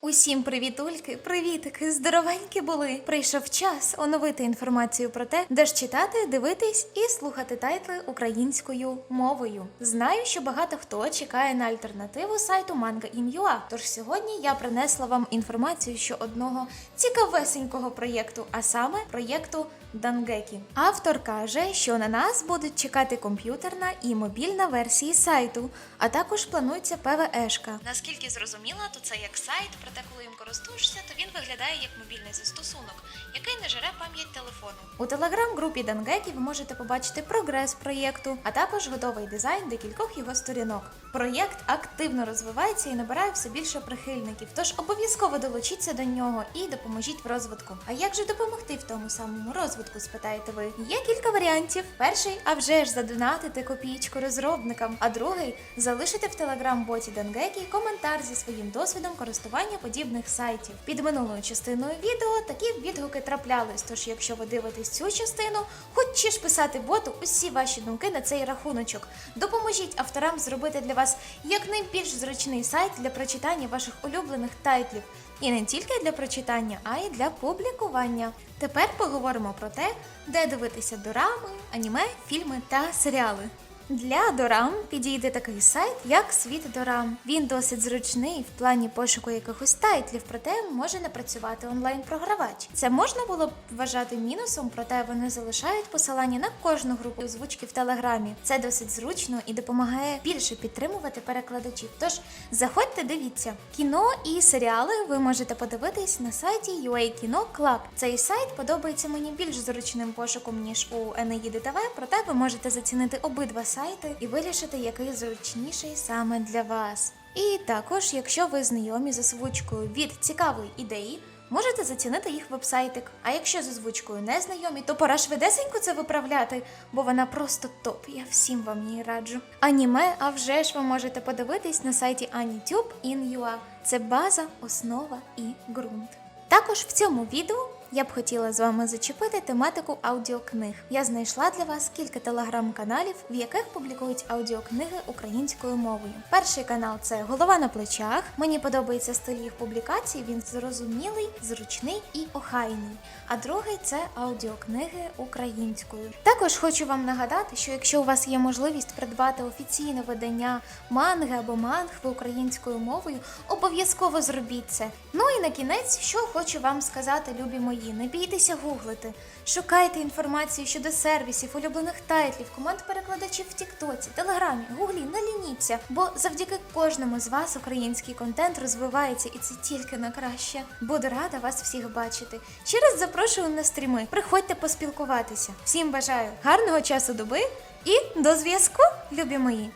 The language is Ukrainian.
Усім привітульки, привітики, здоровенькі були. Прийшов час оновити інформацію про те, де ж читати, дивитись і слухати тайтли українською мовою. Знаю, що багато хто чекає на альтернативу сайту Manga.in.ua, Тож сьогодні я принесла вам інформацію що одного цікавесенького проєкту, а саме проєкту Дангекі. Автор каже, що на нас будуть чекати комп'ютерна і мобільна версії сайту, а також планується ПВЕшка. Наскільки зрозуміла, то це як сайт, проте коли їм користуєшся, то він виглядає як мобільний застосунок, який не жере пам'ять телефону. У телеграм-групі Дангекі ви можете побачити прогрес проєкту, а також готовий дизайн декількох його сторінок. Проєкт активно розвивається і набирає все більше прихильників, тож обов'язково долучіться до нього і допоможіть в розвитку. А як же допомогти в тому самому розвитку? Спитаєте ви? Є кілька варіантів. Перший, а вже ж задонатити копійку розробникам, а другий залишити в телеграм-боті Дангекі коментар зі своїм досвідом користування подібних сайтів. Під минулою частиною відео такі відгуки траплялись. Тож, якщо ви дивитесь цю частину, хочеш писати боту усі ваші думки на цей рахуночок. Допоможіть авторам зробити для вас якнайбільш зручний сайт для прочитання ваших улюблених тайтлів. І не тільки для прочитання, а й для публікування. Тепер поговоримо про те, де дивитися дорами, аніме, фільми та серіали. Для дорам підійде такий сайт, як Світ Дорам. Він досить зручний в плані пошуку якихось тайтлів, проте може не працювати онлайн-програвач. Це можна було б вважати мінусом, проте вони залишають посилання на кожну групу озвучки в телеграмі. Це досить зручно і допомагає більше підтримувати перекладачів. Тож заходьте, дивіться. Кіно і серіали ви можете подивитись на сайті UA Кіно Club. Цей сайт подобається мені більш зручним пошуком ніж у Енеїди ТВ, проте ви можете зацінити обидва сайти і вирішити, який зручніший саме для вас. І також, якщо ви знайомі з озвучкою від цікавої ідеї. Можете зацінити їх вебсайтик. А якщо з озвучкою не знайомі, то пора швидесенько це виправляти, бо вона просто топ. Я всім вам її раджу. Аніме, а вже ж ви можете подивитись на сайті AniTube in.ua. Це база, основа і ґрунт. Також в цьому відео я б хотіла з вами зачепити тематику аудіокниг. Я знайшла для вас кілька телеграм-каналів, в яких публікують аудіокниги українською мовою. Перший канал це Голова на плечах. Мені подобається стиль їх публікацій. Він зрозумілий, зручний і охайний. А другий це аудіокниги українською. Також хочу вам нагадати, що якщо у вас є можливість придбати офіційне видання манги або мангви українською мовою, обов'язково зробіть це. Ну і на кінець, що хочу вам сказати, любі мої, не бійтеся гуглити. Шукайте інформацію щодо сервісів, улюблених тайтлів, команд перекладачів в Тіктоці, Телеграмі, Гуглі, не лініться, бо завдяки кожному з вас український контент розвивається і це тільки на краще. Буду рада вас всіх бачити. Ще раз запрошую на стріми. Приходьте поспілкуватися. Всім бажаю гарного часу доби і до зв'язку, любі мої.